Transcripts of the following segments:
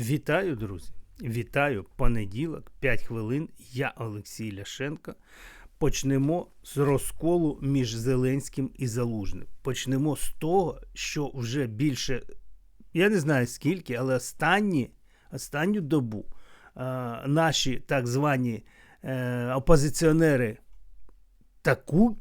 Вітаю, друзі! Вітаю понеділок, 5 хвилин. Я Олексій Ляшенко. Почнемо з розколу між Зеленським і Залужним. Почнемо з того, що вже більше, я не знаю скільки, але останні, останню добу е, наші так звані е, опозиціонери таку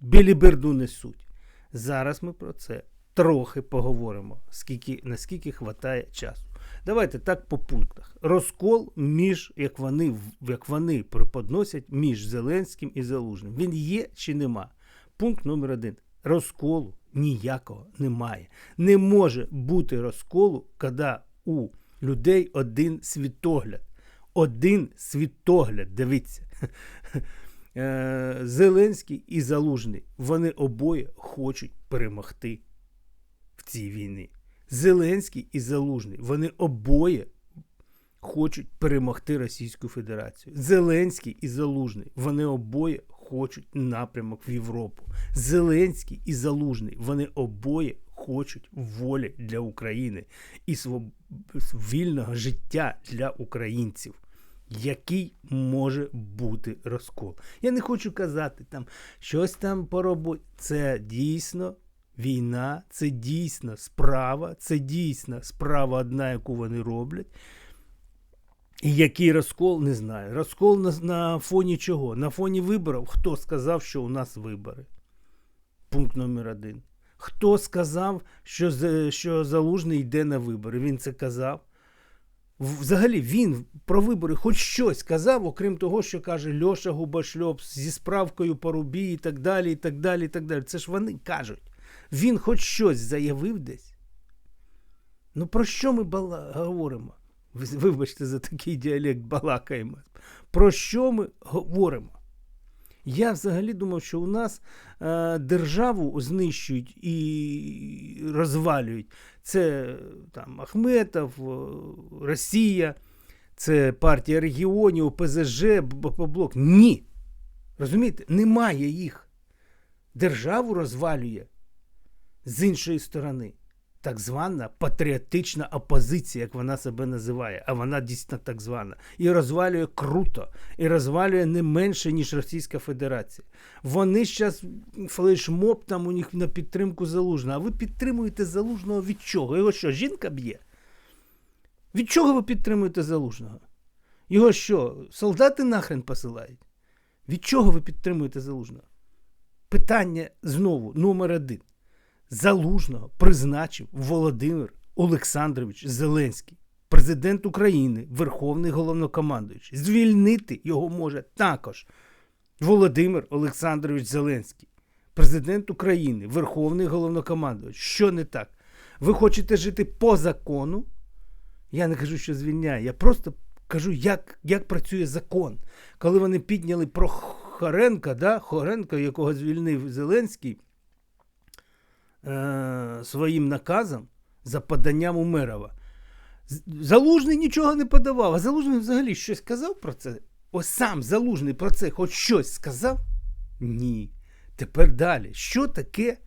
біліберду несуть. Зараз ми про це трохи поговоримо, скільки, наскільки хватає часу. Давайте так по пунктах. Розкол між, як вони, як вони преподносять, між Зеленським і Залужним. Він є чи нема? Пункт номер один. Розколу ніякого немає. Не може бути розколу, коли у людей один світогляд. Один світогляд, дивіться. Е, Зеленський і Залужний, вони обоє хочуть перемогти в цій війні. Зеленський і Залужний, вони обоє хочуть перемогти Російську Федерацію. Зеленський і Залужний, вони обоє хочуть напрямок в Європу. Зеленський і Залужний, вони обоє хочуть волі для України і своб... вільного життя для українців. Який може бути розкол? Я не хочу казати там щось там по роботі. Це дійсно війна, це дійсно справа, це дійсно справа одна, яку вони роблять. І який розкол, не знаю. Розкол на, на фоні чого? На фоні виборів. Хто сказав, що у нас вибори? Пункт номер один. Хто сказав, що, що Залужний йде на вибори? Він це казав. Взагалі він про вибори хоч щось казав, окрім того, що каже Льоша Губашльоп зі справкою Порубі і так далі. і так далі, і так далі. Це ж вони кажуть. Він хоч щось заявив десь. Ну, про що ми бала... говоримо? Вибачте, за такий діалект балакаємо. Про що ми говоримо? Я взагалі думав, що у нас е, державу знищують і розвалюють. Це там Ахметов, Росія, це партія регіонів, ОПЗЖ, БПБлок. Ні. Розумієте, немає їх. Державу розвалює з іншої сторони. Так звана патріотична опозиція, як вона себе називає, а вона дійсно так звана, і розвалює круто, і розвалює не менше, ніж Російська Федерація. Вони зараз флешмоб там у них на підтримку залужного. А ви підтримуєте залужного від чого? Його що, жінка б'є? Від чого ви підтримуєте залужного? Його що, солдати нахрен посилають? Від чого ви підтримуєте залужного? Питання знову номер один. Залужного призначив Володимир Олександрович Зеленський, президент України, Верховний головнокомандуючий. Звільнити його може також Володимир Олександрович Зеленський, президент України, Верховний головнокомандуючий. Що не так? Ви хочете жити по закону? Я не кажу, що звільняє. Я просто кажу, як як працює закон. Коли вони підняли про Хоренка, да, Хоренка, якого звільнив Зеленський е, своїм наказом за поданням Умерова. Залужний нічого не подавав, а Залужний взагалі щось сказав про це. Ось сам Залужний про це хоч щось сказав? Ні. Тепер далі. Що таке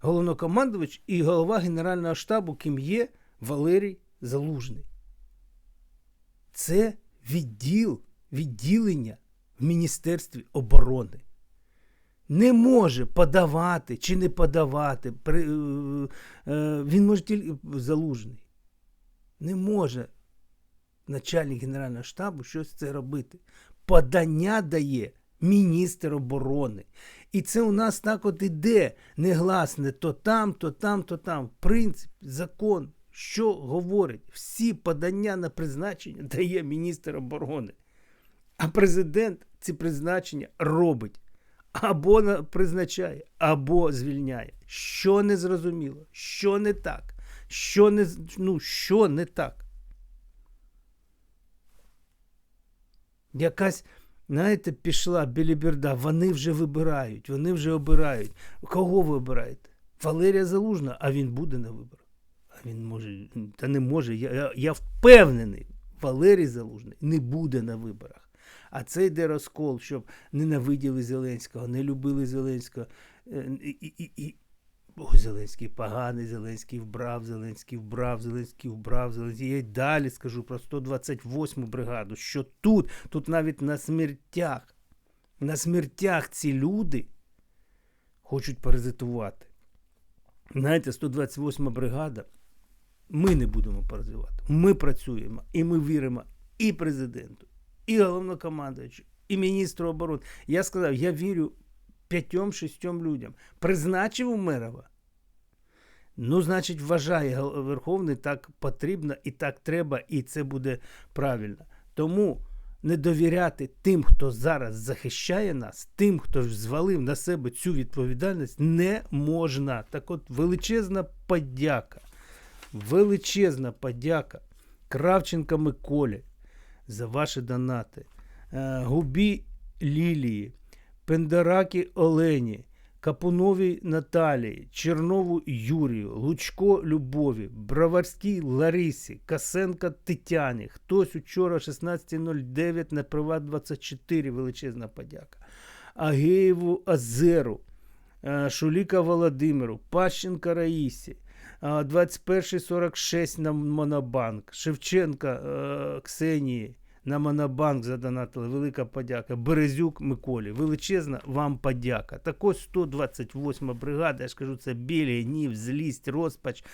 головнокомандувач і голова Генерального штабу, ким є Валерій Залужний? Це відділ, відділення в Міністерстві оборони не може подавати чи не подавати. При, е, е, Він може тільки залужний. Не може начальник Генерального штабу щось це робити. Подання дає міністр оборони. І це у нас так от іде негласне то там, то там, то там. Принцип, закон, що говорить, всі подання на призначення дає міністр оборони. А президент ці призначення робить або призначає, або звільняє. Що не зрозуміло, що не так, що не, ну, що не так. Якась, знаєте, пішла біліберда, вони вже вибирають, вони вже обирають. Кого ви обираєте? Валерія Залужна, а він буде на виборах. А він може, та не може. Я, я, я впевнений, Валерій Залужний не буде на виборах. А це йде розкол, щоб ненавиділи Зеленського, не любили Зеленського. Е, і, і, і О, Зеленський поганий, Зеленський вбрав, Зеленський вбрав, Зеленський вбрав, Зеленський. Я й далі скажу про 128 бригаду, що тут, тут навіть на смертях, на смертях ці люди хочуть паразитувати. Знаєте, 128 бригада, ми не будемо паразитувати. Ми працюємо і ми віримо і президенту, і головнокомандуючу, і міністру оборони. Я сказав, я вірю п'ятьом-шістьом людям. Призначив Умерова. Ну, значить, вважає Верховний так потрібно і так треба, і це буде правильно. Тому не довіряти тим, хто зараз захищає нас, тим, хто звалив на себе цю відповідальність, не можна. Так от величезна подяка, величезна подяка Кравченка Миколі за ваші донати. Е, Губі Лілії, Пендаракі Олені, Капуновій Наталії, Чернову Юрію, Лучко Любові, Броварській Ларисі, Касенка Тетяні. Хтось учора 16.09 на Приват 24 величезна подяка. Агеєву Азеру, е, Шуліка Володимиру, Пащенка Раїсі, 21.46 на Монобанк, Шевченка е, Ксенії на Монобанк задонатили. Велика подяка. Березюк Миколі. Величезна вам подяка. Так ось 128 бригада, я ж кажу, це білі, гнів, злість, розпач.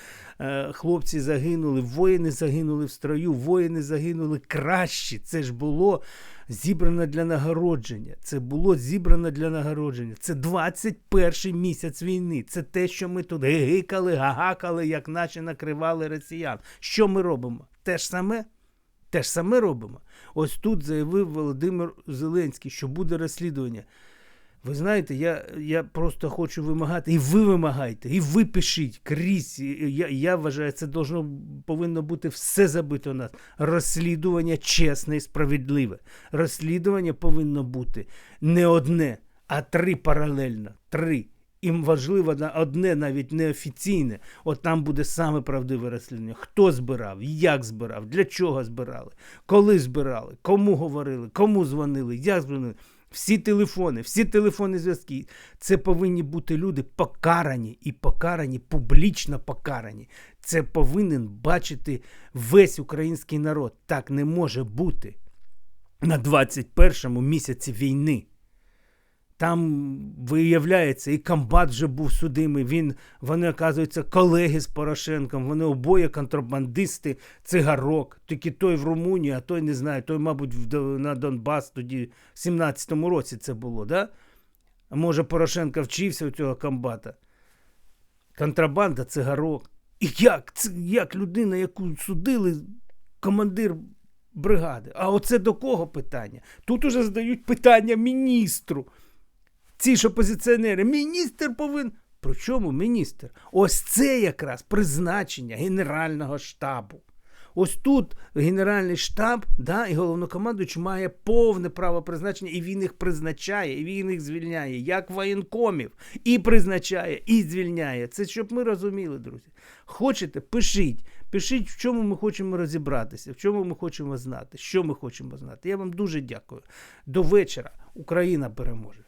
Е, Хлопці загинули, воїни загинули в строю, воїни загинули кращі. Це ж було зібрано для нагородження. Це було зібрано для нагородження. Це 21 місяць війни. Це те, що ми тут гикали, гагакали, як наче накривали росіян. Що ми робимо? Те ж саме? Те ж саме робимо. Ось тут заявив Володимир Зеленський, що буде розслідування. Ви знаєте, я, я просто хочу вимагати, і ви вимагайте, і ви пишіть крізь. Я, я вважаю, це должно, повинно бути все забито у нас. Розслідування чесне і справедливе. Розслідування повинно бути не одне, а три паралельно. Три. І важливо одне, навіть неофіційне. От там буде саме правдиве розслідування. Хто збирав, як збирав, для чого збирали, коли збирали, кому говорили, кому дзвонили, як дзвонили. Всі телефони, всі телефонні зв'язки. Це повинні бути люди покарані і покарані, публічно покарані. Це повинен бачити весь український народ. Так не може бути на 21-му місяці війни. Там виявляється, і комбат вже був судимий. Він, вони, оказуються, колеги з Порошенком. Вони обоє контрабандисти, цигарок. Тільки той в Румунії, а той не знаю, той, мабуть, на Донбас тоді в 17-му році це було, да? А може, Порошенко вчився у цього комбата. Контрабанда цигарок. І як? Як людина, яку судили, командир бригади. А оце до кого питання? Тут уже задають питання міністру. Ці ж опозиціонери, міністр повинен. При чому міністр? Ось це якраз призначення Генерального штабу. Ось тут Генеральний штаб да, і головнокомандуючий має повне право призначення, і він їх призначає, і він їх звільняє, як воєнкомів. І призначає, і звільняє. Це щоб ми розуміли, друзі. Хочете, пишіть. Пишіть, в чому ми хочемо розібратися, в чому ми хочемо знати, що ми хочемо знати. Я вам дуже дякую. До вечора. Україна переможе.